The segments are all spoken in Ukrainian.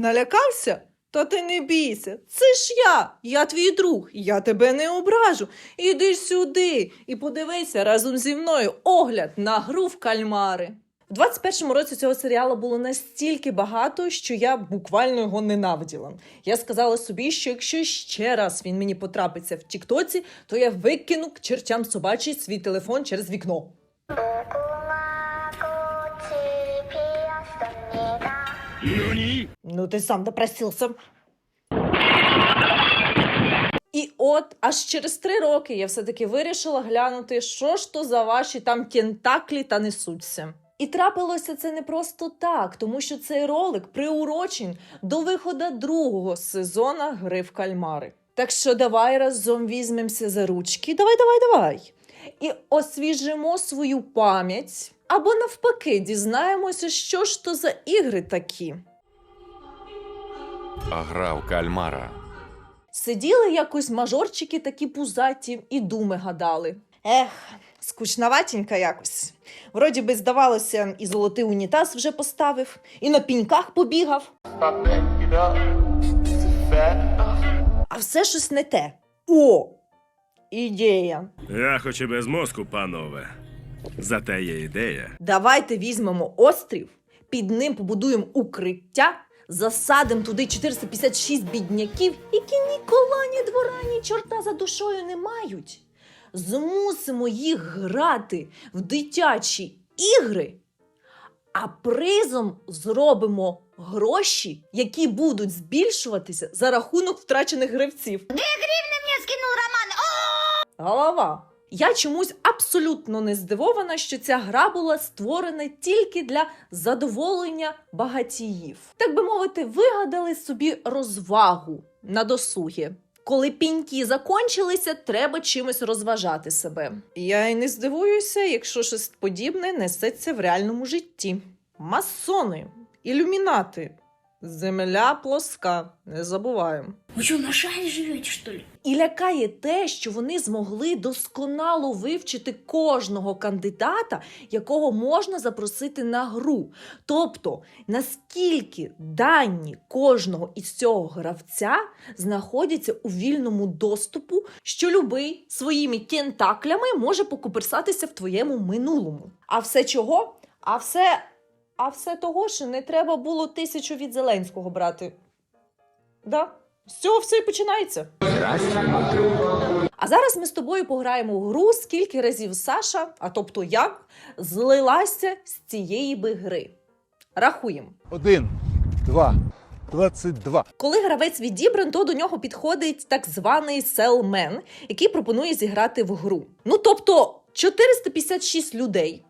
Налякався? Та ти не бійся, це ж я, я твій друг, я тебе не ображу. Іди сюди і подивися разом зі мною огляд на гру в кальмари. В 21-му році цього серіалу було настільки багато, що я буквально його ненавиділа. Я сказала собі, що якщо ще раз він мені потрапиться в Тіктоці, то я викину к чертям собачий свій телефон через вікно. Ну, ти сам допросився. І от аж через три роки я все-таки вирішила глянути, що ж то за ваші там тентаклі та несуться. І трапилося це не просто так, тому що цей ролик приурочен до виходу другого сезона гри в кальмари. Так що давай разом візьмемося за ручки. Давай, давай, давай. І освіжимо свою пам'ять. Або навпаки, дізнаємося, що ж то за ігри такі. А гра в кальмара. Сиділи якось мажорчики такі пузаті і думи гадали. Ех, скучноватенька якось. Вроді би, здавалося, і золотий унітаз вже поставив, і на піньках побігав, а все щось не те. О! Ідея. Я хоч і без мозку, панове. Зате є ідея. Давайте візьмемо острів, під ним побудуємо укриття, засадимо туди 456 бідняків, які ні кола, ні двора, ні чорта за душою не мають. Змусимо їх грати в дитячі ігри, а призом зробимо гроші, які будуть збільшуватися за рахунок втрачених гравців. Голова. Я чомусь абсолютно не здивована, що ця гра була створена тільки для задоволення багатіїв. Так би мовити, вигадали собі розвагу на досуги. Коли піньки закончилися, треба чимось розважати себе. Я й не здивуюся, якщо щось подібне несеться в реальному житті. Масони, ілюмінати, земля плоска, не забуваємо. Вы что, на шаре живете, что ли? І лякає те, що вони змогли досконало вивчити кожного кандидата, якого можна запросити на гру. Тобто, наскільки дані кожного із цього гравця знаходяться у вільному доступу, що любий своїми тентаклями може покуперсатися в твоєму минулому. А все чого? А все, а все того, що не треба було тисячу від Зеленського брати. Да? З цього все і починається. А зараз ми з тобою пограємо в гру, скільки разів Саша, а тобто я, злилася з цієї би гри. Рахуємо. Один, два, двадцять два. Коли гравець відібран, то до нього підходить так званий селмен, який пропонує зіграти в гру. Ну тобто 456 людей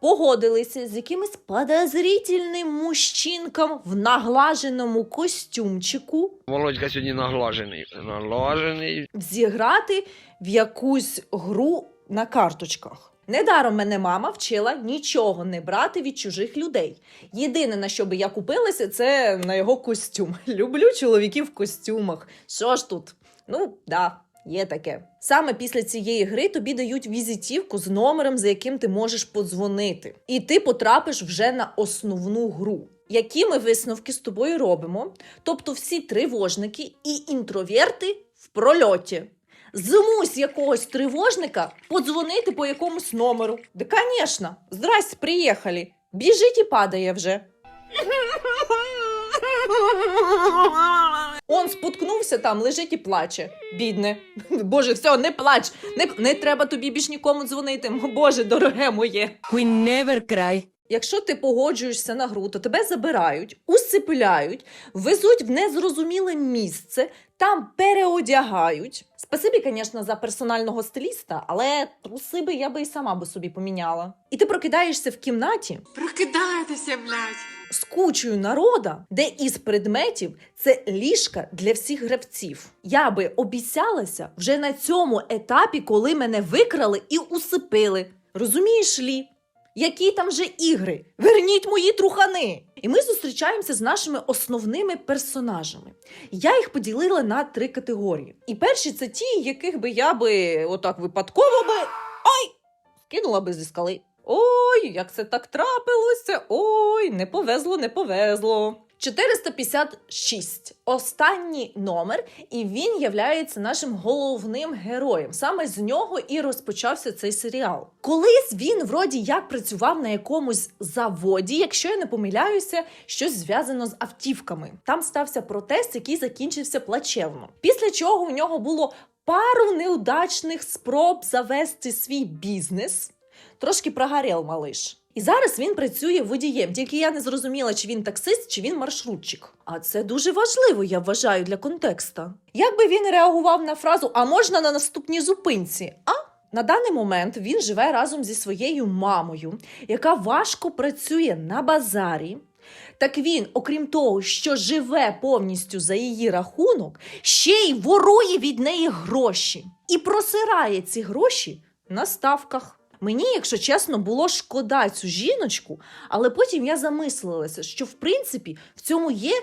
погодилися з якимось подозрительним мужчинком в наглаженому костюмчику Володька сьогодні наглажений. Наглажений. зіграти в якусь гру на карточках. Недаром мене мама вчила нічого не брати від чужих людей. Єдине, на що би я купилася, це на його костюм. Люблю чоловіків в костюмах. Що ж тут? Ну, да, є таке. Саме після цієї гри тобі дають візитівку з номером, за яким ти можеш подзвонити. І ти потрапиш вже на основну гру. Які ми висновки з тобою робимо? Тобто всі тривожники і інтроверти в прольоті. Змусь якогось тривожника подзвонити по якомусь номеру. Да, конечно. Здрасте, приїхали. Біжить і падає вже. Он споткнувся там, лежить і плаче. Бідне. Боже, все, не плач. Не, не треба тобі більш нікому дзвонити. Боже, дороге моє. We never cry. Якщо ти погоджуєшся на гру, то тебе забирають, усипляють, везуть в незрозуміле місце, там переодягають. Спасибі, звісно, за персонального стиліста, але труси би я би і сама би собі поміняла. І ти прокидаєшся в кімнаті Прокидайтеся, блядь. З кучою народа, де із предметів це ліжка для всіх гравців. Я би обіцялася вже на цьому етапі, коли мене викрали і усипили. Розумієш лі? Які там же ігри? Верніть мої трухани! І ми зустрічаємося з нашими основними персонажами. Я їх поділила на три категорії. І перші це ті, яких би я би отак випадково би ай! скинула би зі скали. Ой, як це так трапилося? Ой, не повезло, не повезло. 456. Останній номер, і він являється нашим головним героєм. Саме з нього і розпочався цей серіал. Колись він вроді як працював на якомусь заводі, якщо я не помиляюся, щось зв'язано з автівками. Там стався протест, який закінчився плачевно. Після чого у нього було пару неудачних спроб завести свій бізнес. Трошки прогорел малиш. І зараз він працює водієм, тільки я не зрозуміла, чи він таксист, чи він маршрутчик. А це дуже важливо, я вважаю, для контекста. Як би він реагував на фразу А можна на наступній зупинці? А на даний момент він живе разом зі своєю мамою, яка важко працює на базарі. Так він, окрім того, що живе повністю за її рахунок, ще й ворує від неї гроші і просирає ці гроші на ставках. Мені, якщо чесно, було шкода цю жіночку, але потім я замислилася, що в принципі в цьому є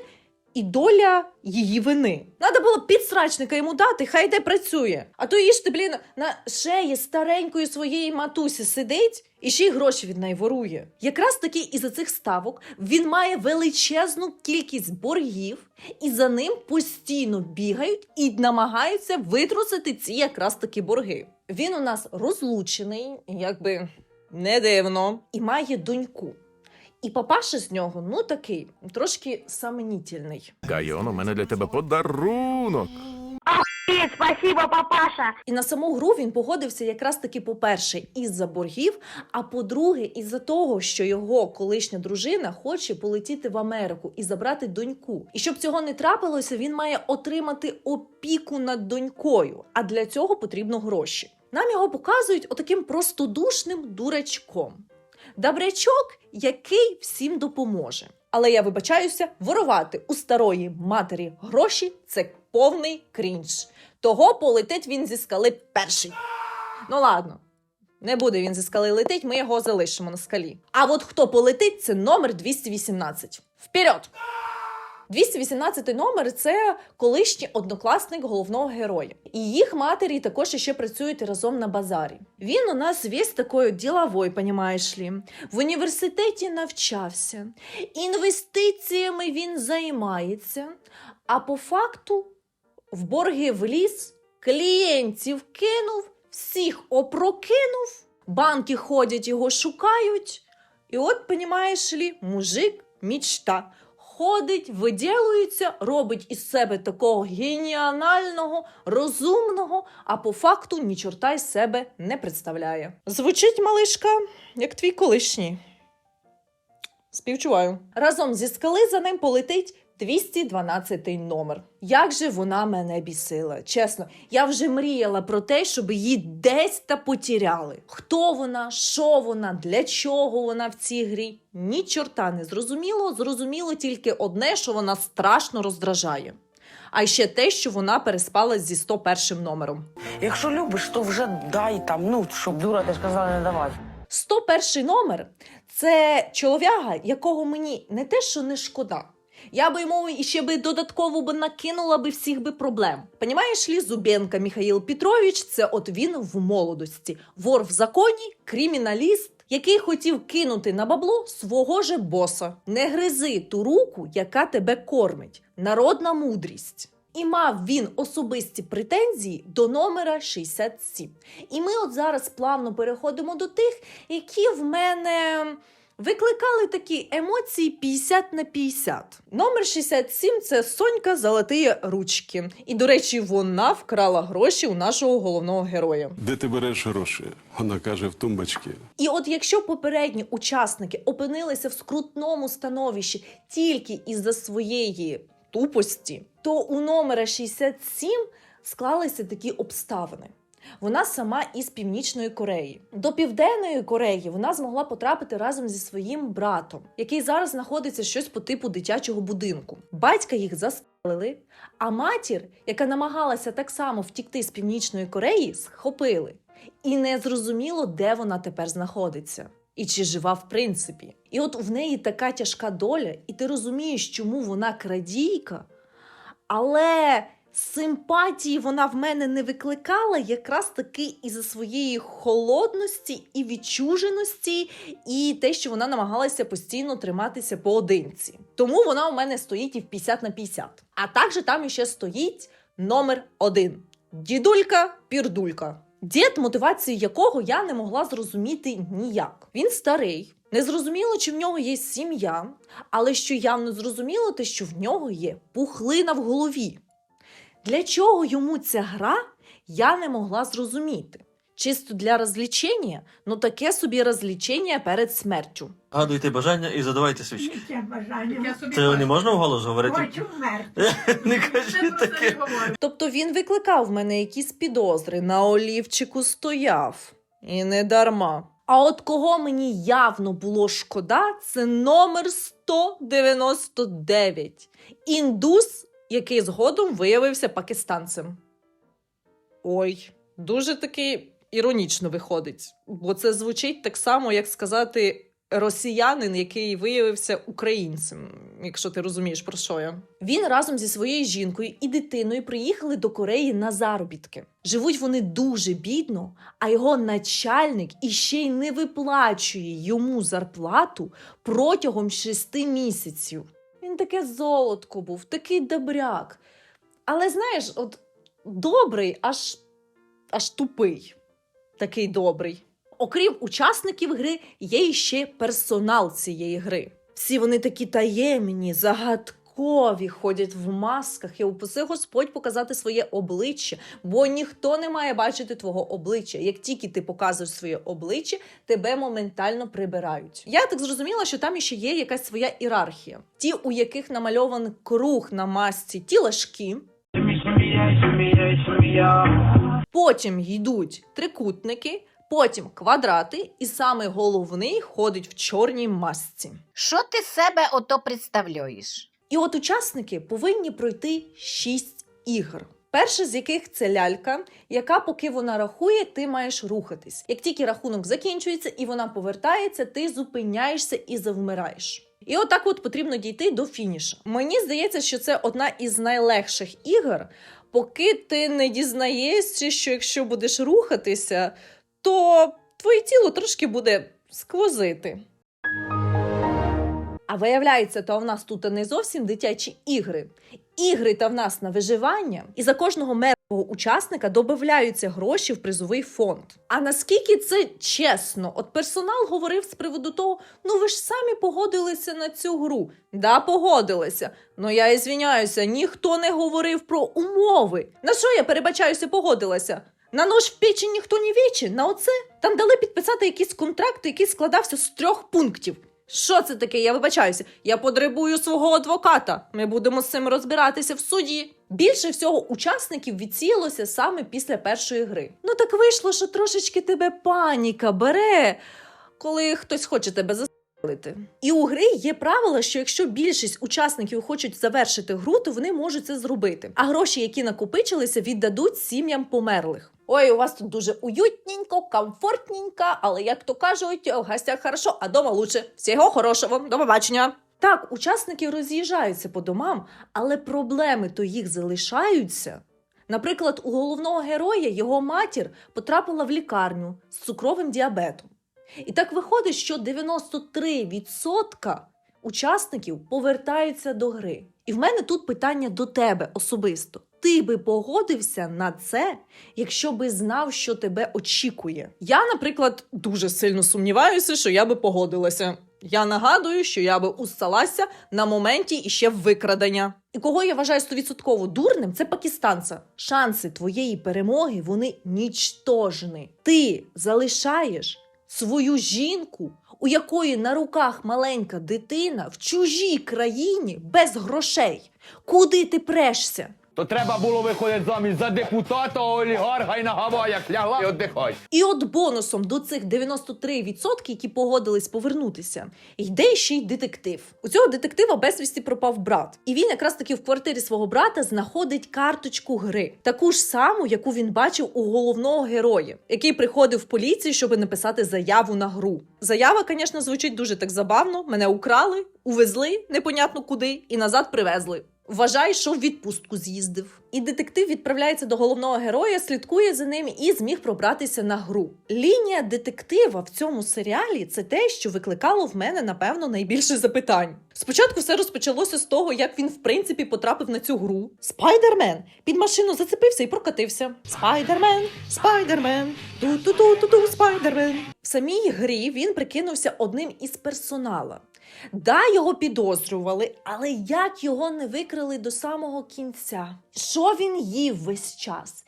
і доля її вини. Надо було підсрачника йому дати, хай де працює. А то її ти, блін, на шеї старенької своєї матусі сидить і ще й гроші від неї ворує. Якраз таки із-за цих ставок він має величезну кількість боргів, і за ним постійно бігають і намагаються витрусити ці якраз таки борги. Він у нас розлучений, якби не дивно, і має доньку. І папаша з нього, ну такий, трошки самонітельний. Кайон, у мене для тебе подарунок. Спасибо, папаша. І на саму гру він погодився якраз таки, по-перше, із-за боргів, а по-друге, із-за того, що його колишня дружина хоче полетіти в Америку і забрати доньку. І щоб цього не трапилося, він має отримати опіку над донькою. А для цього потрібно гроші. Нам його показують отаким простодушним дурачком. Добрячок, який всім допоможе. Але я вибачаюся, ворувати у старої матері гроші це повний крінж. Того полетить він зі скали перший. Ну ладно, не буде він зі скали летить, ми його залишимо на скалі. А от хто полетить, це номер 218. Вперед! 218 номер це колишній однокласник головного героя. І їх матері також ще працюють разом на базарі. Він у нас весь такий діловой, понімаєш лі. В університеті навчався, інвестиціями він займається, а по факту в борги вліз, клієнтів кинув, всіх опрокинув, банки ходять його шукають. І от, понімаєш лі, мужик мічта. Ходить, виділується, робить із себе такого геніанального, розумного, а по факту ні чорта із себе не представляє. Звучить малишка, як твій колишній. Співчуваю. Разом зі скали за ним полетить 212 номер. Як же вона мене бісила? Чесно, я вже мріяла про те, щоб її десь та потіряли. Хто вона, що вона, для чого вона в цій грі? Ні чорта не зрозуміло. Зрозуміло тільки одне, що вона страшно роздражає. А ще те, що вона переспала зі 101 номером. Якщо любиш, то вже дай там, ну, щоб дура ти сказала не давати. 101 номер це чолов'яга, якого мені не те, що не шкода. Я би йому іще би додатково би накинула би всіх би проблем. Понімаєш лі, Зубенка Михаїл Петрович, це от він в молодості, вор в законі, криміналіст, який хотів кинути на бабло свого же боса. Не гризи ту руку, яка тебе кормить. Народна мудрість. І мав він особисті претензії до номера 67. І ми от зараз плавно переходимо до тих, які в мене викликали такі емоції 50 на 50. Номер 67 це Сонька Золотої ручки. І, до речі, вона вкрала гроші у нашого головного героя. Де ти береш гроші? Вона каже в тумбочці. І от якщо попередні учасники опинилися в скрутному становищі тільки із-за своєї тупості, то у номера 67 склалися такі обставини. Вона сама із Північної Кореї. До Південної Кореї вона змогла потрапити разом зі своїм братом, який зараз знаходиться щось по типу дитячого будинку. Батька їх застрелили, а матір, яка намагалася так само втікти з Північної Кореї, схопили. І не зрозуміло, де вона тепер знаходиться. І чи жива в принципі. І от в неї така тяжка доля, і ти розумієш, чому вона крадійка, але симпатії вона в мене не викликала якраз таки із-за своєї холодності і відчуженості, і те, що вона намагалася постійно триматися поодинці. Тому вона у мене стоїть і в 50 на 50. А також там іще стоїть номер один: дідулька пірдулька. Дід, мотивацію якого я не могла зрозуміти ніяк. Він старий, не зрозуміло, чи в нього є сім'я, але що явно зрозуміло, те, що в нього є пухлина в голові. Для чого йому ця гра, я не могла зрозуміти. Чисто для розлічення, ну таке собі розлічення перед смертю. Гадуйте бажання і задавайте свічки. Яке бажання? Це не можна вголос говорити? Хочу вмерти. Не кажіть таке. Тобто він викликав в мене якісь підозри, на олівчику стояв. І не дарма. А от кого мені явно було шкода, це номер 199. Індус, який згодом виявився пакистанцем. Ой, дуже таки іронічно виходить, бо це звучить так само, як сказати росіянин, який виявився українцем, якщо ти розумієш про що я. Він разом зі своєю жінкою і дитиною приїхали до Кореї на заробітки. Живуть вони дуже бідно, а його начальник іще й не виплачує йому зарплату протягом шести місяців. Таке золотко був, такий добряк. Але знаєш, от добрий, аж, аж тупий. Такий добрий. Окрім учасників гри, є ще персонал цієї гри. Всі вони такі таємні, загадкові, ходять в масках і упаси Господь показати своє обличчя, бо ніхто не має бачити твого обличчя. Як тільки ти показуєш своє обличчя, тебе моментально прибирають. Я так зрозуміла, що там ще є якась своя ієрархія. Ті, у яких намальований круг на масці, ті лашки. Потім йдуть трикутники, потім квадрати, і саме головний ходить в чорній масці. Що ти себе ото представляєш? І от учасники повинні пройти шість ігор. Перша з яких це лялька, яка, поки вона рахує, ти маєш рухатись. Як тільки рахунок закінчується і вона повертається, ти зупиняєшся і завмираєш. І отак от потрібно дійти до фінішу. Мені здається, що це одна із найлегших ігор, поки ти не дізнаєшся, що якщо будеш рухатися, то твоє тіло трошки буде сквозити. Виявляється, то в нас тут не зовсім дитячі ігри. Ігри та в нас на виживання, і за кожного мертвого учасника додаються гроші в призовий фонд. А наскільки це чесно? От персонал говорив з приводу того: ну ви ж самі погодилися на цю гру. Да, погодилися. Ну я і звіняюся, ніхто не говорив про умови. На що я перебачаюся, погодилася? На нож в печі ніхто не віче, на оце там дали підписати якийсь контракт, який складався з трьох пунктів. Що це таке? Я вибачаюся. Я потребую свого адвоката. Ми будемо з цим розбиратися в суді. Більше всього учасників відсіялося саме після першої гри. Ну так вийшло, що трошечки тебе паніка бере, коли хтось хоче тебе застрелити. І у гри є правило, що якщо більшість учасників хочуть завершити гру, то вони можуть це зробити. А гроші, які накопичилися, віддадуть сім'ям померлих. Ой, у вас тут дуже уютненько, комфортненько, але як то кажуть, в гостях хорошо, а дома лучше. Всього хорошого, до побачення. Так, учасники роз'їжджаються по домам, але проблеми то їх залишаються. Наприклад, у головного героя його матір потрапила в лікарню з цукровим діабетом. І так виходить, що 93% учасників повертаються до гри. І в мене тут питання до тебе особисто. Ти би погодився на це, якщо би знав, що тебе очікує. Я, наприклад, дуже сильно сумніваюся, що я би погодилася. Я нагадую, що я би усталася на моменті іще викрадення. І кого я вважаю стовідсотково дурним, це пакистанця. Шанси твоєї перемоги вони нічтожні. Ти залишаєш свою жінку, у якої на руках маленька дитина в чужій країні без грошей. Куди ти прешся? То треба було виходити заміж за депутата, олігарха і на Гаваях лягла і віддихай. І от бонусом до цих 93%, які погодились повернутися, йде ще й детектив. У цього детектива безвісті пропав брат. І він якраз таки в квартирі свого брата знаходить карточку гри, таку ж саму, яку він бачив у головного героя, який приходив в поліцію, щоб написати заяву на гру. Заява, звісно, звучить дуже так забавно. Мене украли, увезли непонятно куди і назад привезли. Вважай, що в відпустку з'їздив. І детектив відправляється до головного героя, слідкує за ним і зміг пробратися на гру. Лінія детектива в цьому серіалі це те, що викликало в мене, напевно, найбільше запитань. Спочатку все розпочалося з того, як він в принципі потрапив на цю гру. Спайдермен під машину зацепився і прокатився. Спайдермен, спайдермен, ту-ту-ту-ту-ту, спайдермен. В самій грі він прикинувся одним із персонала. Да, його підозрювали, але як його не викрили до самого кінця? Що він їв весь час?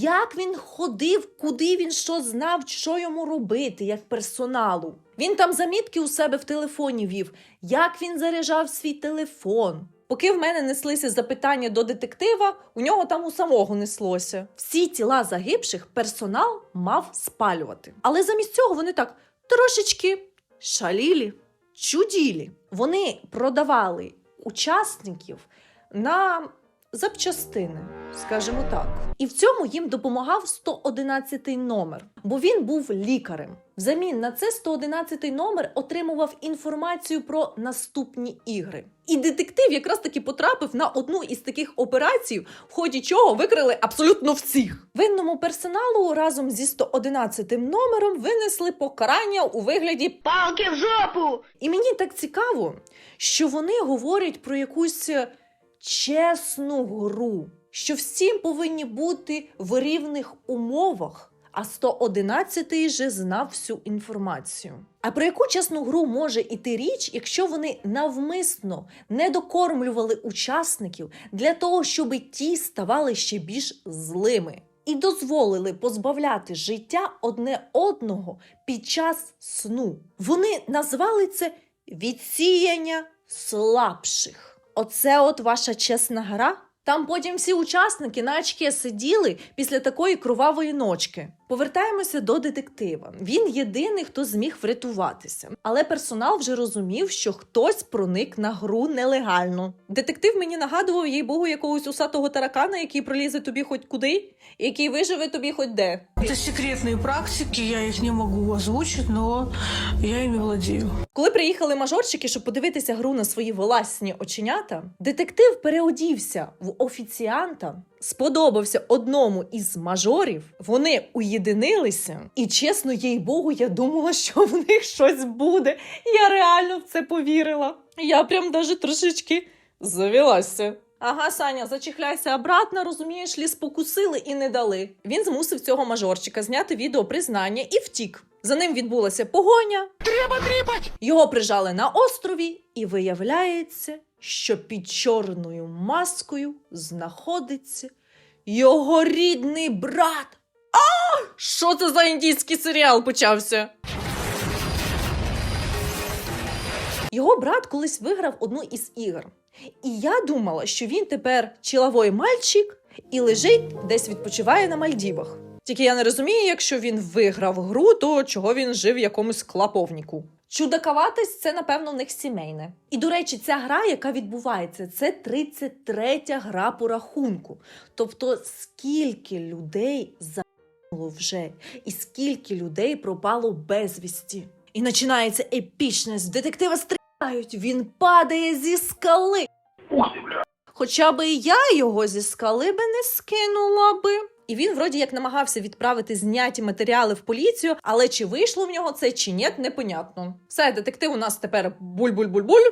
Як він ходив, куди він що знав, що йому робити, як персоналу? Він там замітки у себе в телефоні вів, як він заряджав свій телефон. Поки в мене неслися запитання до детектива, у нього там у самого неслося. Всі тіла загибших персонал мав спалювати. Але замість цього вони так трошечки шалілі, чуділі. Вони продавали учасників на запчастини, скажімо так. І в цьому їм допомагав 111 номер, бо він був лікарем. Взамін на це 111 номер отримував інформацію про наступні ігри. І детектив якраз таки потрапив на одну із таких операцій, в ході чого викрили абсолютно всіх. Винному персоналу разом зі 111 номером винесли покарання у вигляді Палки в жопу! і мені так цікаво, що вони говорять про якусь е, чесну гру, що всім повинні бути в рівних умовах. А 111-й же знав всю інформацію. А про яку чесну гру може іти річ, якщо вони навмисно не докормлювали учасників для того, щоб ті ставали ще більш злими і дозволили позбавляти життя одне одного під час сну? Вони назвали це відсіяння слабших. Оце от ваша чесна гра? Там потім всі учасники на очке сиділи після такої кровавої ночки. Повертаємося до детектива. Він єдиний, хто зміг врятуватися. Але персонал вже розумів, що хтось проник на гру нелегально. Детектив мені нагадував їй богу якогось усатого таракана, який пролізе тобі хоч куди, який виживе тобі хоч де. Это секретные практики, я их не могу озвучить, но я ими владею. Коли приїхали мажорчики, щоб подивитися гру на свої власні оченята, детектив переодівся в офіціанта, сподобався одному із мажорів. Вони уєдинилися, і чесно, їй Богу, я думала, що в них щось буде. Я реально в це повірила. Я прям даже трошечки завілася. Ага, Саня, зачехляйся обратно, розумієш, ліс покусили і не дали. Він змусив цього мажорчика зняти відео признання і втік. За ним відбулася погоня. Треба тріпать! Його прижали на острові, і виявляється, що під чорною маскою знаходиться його рідний брат. А! Що це за індійський серіал почався? Його брат колись виграв одну із ігор. І я думала, що він тепер чоловий мальчик і лежить десь відпочиває на Мальдівах. Тільки я не розумію, якщо він виграв гру, то чого він жив в якомусь клаповнику. Чудаковатість це, напевно, в них сімейне. І, до речі, ця гра, яка відбувається, це 33-я гра по рахунку. Тобто, скільки людей загинуло вже, і скільки людей пропало безвісті. І починається епічність. Детектива стріляють, він падає зі скали. Хоча би і я його зі скали би не скинула би. І він вроді як намагався відправити зняті матеріали в поліцію, але чи вийшло в нього це чи ні, непонятно. Все, детектив у нас тепер буль-буль-буль-буль.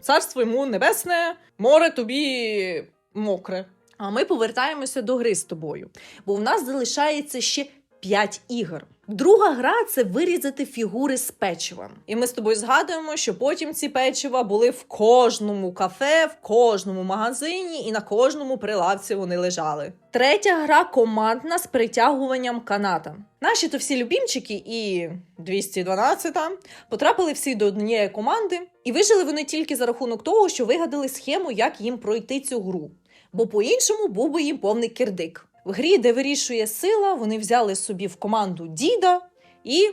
Царство йому небесне, море тобі мокре. А ми повертаємося до гри з тобою, бо в нас залишається ще 5 ігор. Друга гра це вирізати фігури з печива. І ми з тобою згадуємо, що потім ці печива були в кожному кафе, в кожному магазині і на кожному прилавці вони лежали. Третя гра командна з притягуванням каната. Наші то всі любімчики і 212 потрапили всі до однієї команди, і вижили вони тільки за рахунок того, що вигадали схему, як їм пройти цю гру. Бо по-іншому був би їм повний кірдик. В грі, де вирішує сила, вони взяли собі в команду діда і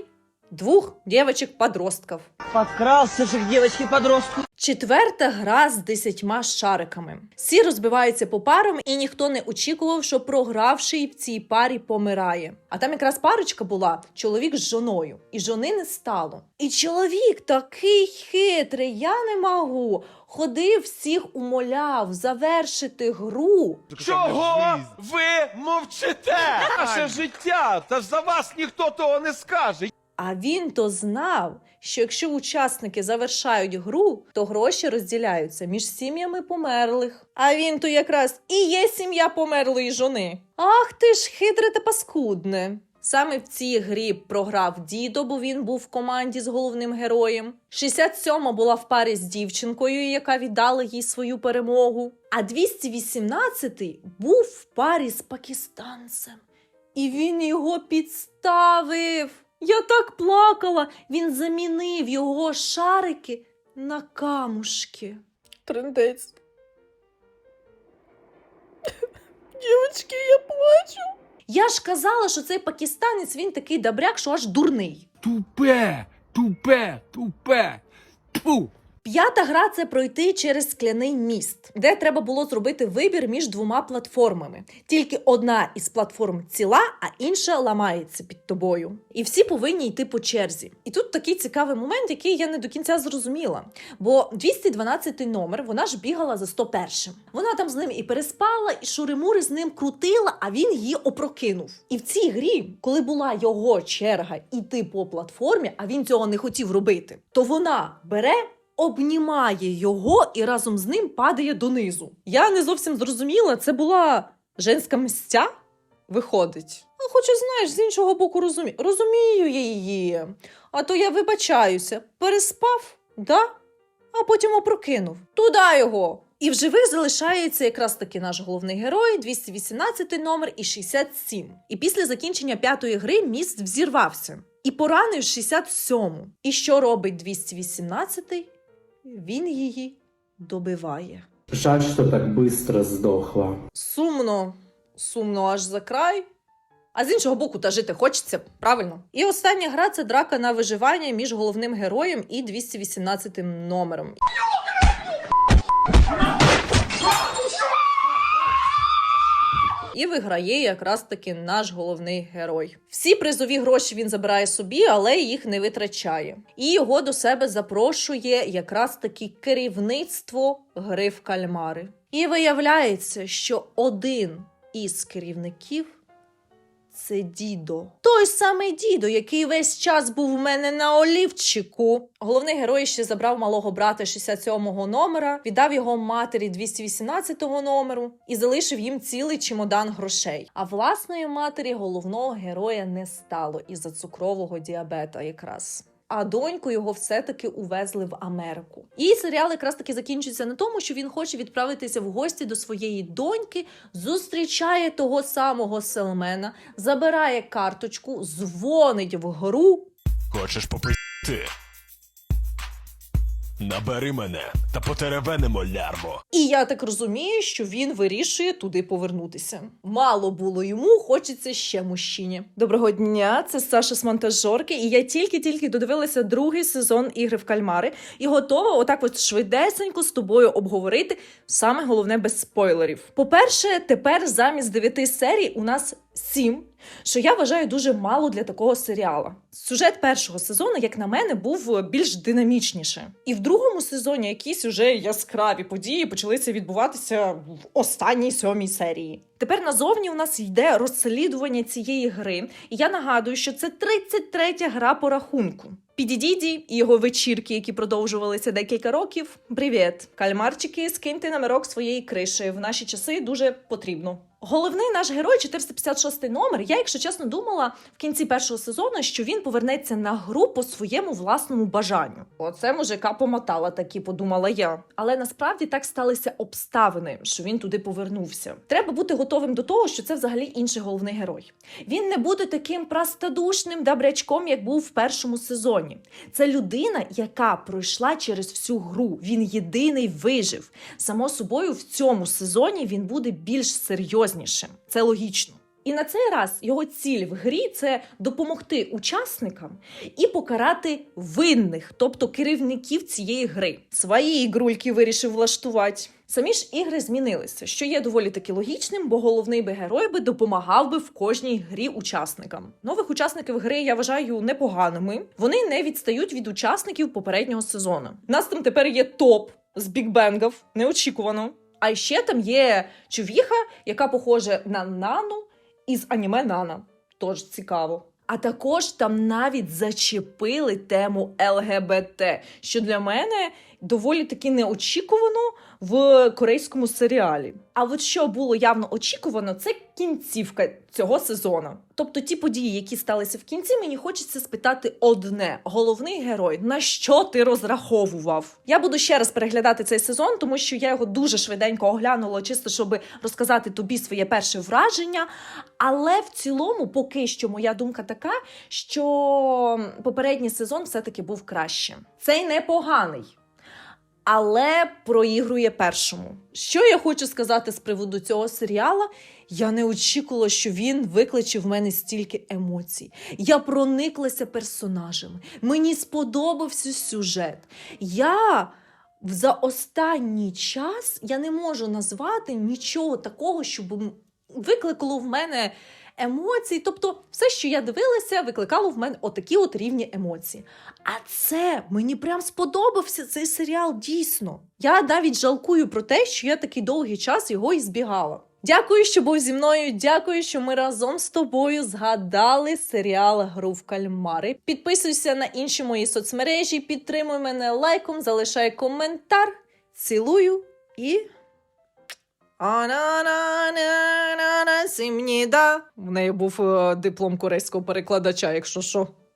двох дівчинок-подростків. Подкрался же к девочке-подростку. Четверта гра з десятьма шариками. Всі розбиваються по парам, і ніхто не очікував, що програвший в цій парі помирає. А там якраз парочка була чоловік з жоною, і жони не стало. І чоловік такий хитрий, я не можу. Ходив всіх умоляв завершити гру. Чого ви мовчите? Наше життя! Та за вас ніхто того не скаже. А він то знав, що якщо учасники завершають гру, то гроші розділяються між сім'ями померлих. А він то якраз і є сім'я померлої жони. Ах ти ж хитре та паскудне. Саме в цій грі програв дідо, бо він був в команді з головним героєм. 67-ма була в парі з дівчинкою, яка віддала їй свою перемогу. А 218-й був в парі з пакистанцем. І він його підставив. Я так плакала. Він замінив його шарики на камушки. Трендець. Дівочки, я плачу. Я ж казала, що цей пакистанець він такий добряк, що аж дурний. Тупе, тупе, тупе. Тьфу. П'ята гра це пройти через скляний міст, де треба було зробити вибір між двома платформами. Тільки одна із платформ ціла, а інша ламається під тобою. І всі повинні йти по черзі. І тут такий цікавий момент, який я не до кінця зрозуміла. Бо 212 номер вона ж бігала за 101. Вона там з ним і переспала, і шуримури з ним крутила, а він її опрокинув. І в цій грі, коли була його черга йти по платформі, а він цього не хотів робити, то вона бере обнімає його і разом з ним падає донизу. Я не зовсім зрозуміла, це була женська мстя? Виходить. А хоча, знаєш, з іншого боку розумію. Розумію я її. А то я вибачаюся. Переспав, да? А потім опрокинув. Туда його. І в живих залишається якраз таки наш головний герой, 218 номер і 67. І після закінчення п'ятої гри міст взірвався. І поранив 67-му. І що робить 218-й? Він її добиває. Жаль, що так швидко здохла. Сумно, сумно аж за край. А з іншого боку, та жити хочеться, правильно? І остання гра це драка на виживання між головним героєм і 218 номером. І виграє якраз таки наш головний герой. Всі призові гроші він забирає собі, але їх не витрачає. І його до себе запрошує якраз таки керівництво гри в кальмари. І виявляється, що один із керівників це дідо. Той самий дідо, який весь час був у мене на олівчику. Головний герой ще забрав малого брата 67-го номера, віддав його матері 218-го номеру і залишив їм цілий чемодан грошей. А власної матері головного героя не стало із-за цукрового діабета якраз. А доньку його все-таки увезли в Америку. І серіал якраз таки закінчується на тому, що він хоче відправитися в гості до своєї доньки, зустрічає того самого селмена, забирає карточку, дзвонить в гру. Хочеш попити? Набери мене та потеревенимо лярво. І я так розумію, що він вирішує туди повернутися. Мало було йому, хочеться ще мужчині. Доброго дня, це Саша з монтажорки, і я тільки-тільки додивилася другий сезон ігри в кальмари і готова отак от швидесенько з тобою обговорити саме головне без спойлерів. По-перше, тепер замість дев'яти серій у нас сім. Що я вважаю дуже мало для такого серіала. Сюжет першого сезону, як на мене, був більш динамічніше. І в другому сезоні якісь уже яскраві події почалися відбуватися в останній сьомій серії. Тепер назовні у нас йде розслідування цієї гри, і я нагадую, що це 33-я гра по рахунку. Підідіді і його вечірки, які продовжувалися декілька років. Привіт, кальмарчики, скиньте номерок своєї криші. В наші часи дуже потрібно. Головний наш герой 456 номер. Я, якщо чесно, думала в кінці першого сезону, що він повернеться на гру по своєму власному бажанню. Оце мужика помотала, такі подумала я. Але насправді так сталися обставини, що він туди повернувся. Треба бути готовим до того, що це взагалі інший головний герой. Він не буде таким простодушним добрячком, як був в першому сезоні. Це людина, яка пройшла через всю гру. Він єдиний вижив. Само собою, в цьому сезоні він буде більш серйознішим. Це логічно. І на цей раз його ціль в грі це допомогти учасникам і покарати винних, тобто керівників цієї гри. Свої ігрульки вирішив влаштувати. Самі ж ігри змінилися, що є доволі таки логічним, бо головний би герой би допомагав би в кожній грі учасникам. Нових учасників гри я вважаю непоганими. Вони не відстають від учасників попереднього сезону. У нас там тепер є топ з бікбенгів, неочікувано. А ще там є човіха, яка похожа на Нану із аніме Нана. Тож цікаво. А також там навіть зачепили тему ЛГБТ, що для мене доволі таки неочікувано в корейському серіалі. А от що було явно очікувано, це кінцівка цього сезону. Тобто ті події, які сталися в кінці, мені хочеться спитати одне: головний герой, на що ти розраховував? Я буду ще раз переглядати цей сезон, тому що я його дуже швиденько оглянула, чисто щоб розказати тобі своє перше враження. Але в цілому, поки що, моя думка така, що попередній сезон все-таки був краще. Цей непоганий але проігрує першому. Що я хочу сказати з приводу цього серіала? Я не очікувала, що він викличе в мене стільки емоцій. Я прониклася персонажами. Мені сподобався сюжет. Я за останній час я не можу назвати нічого такого, щоб викликало в мене емоції. Тобто, все, що я дивилася, викликало в мене отакі от рівні емоції. А це мені прям сподобався цей серіал дійсно. Я навіть жалкую про те, що я такий довгий час його і збігала. Дякую, що був зі мною. Дякую, що ми разом з тобою згадали серіал Гру в кальмари. Підписуйся на інші мої соцмережі, підтримуй мене лайком, залишай коментар. Цілую і. А-на-на-на-на-на, сімніда. В неї був е, диплом корейського перекладача, якщо що.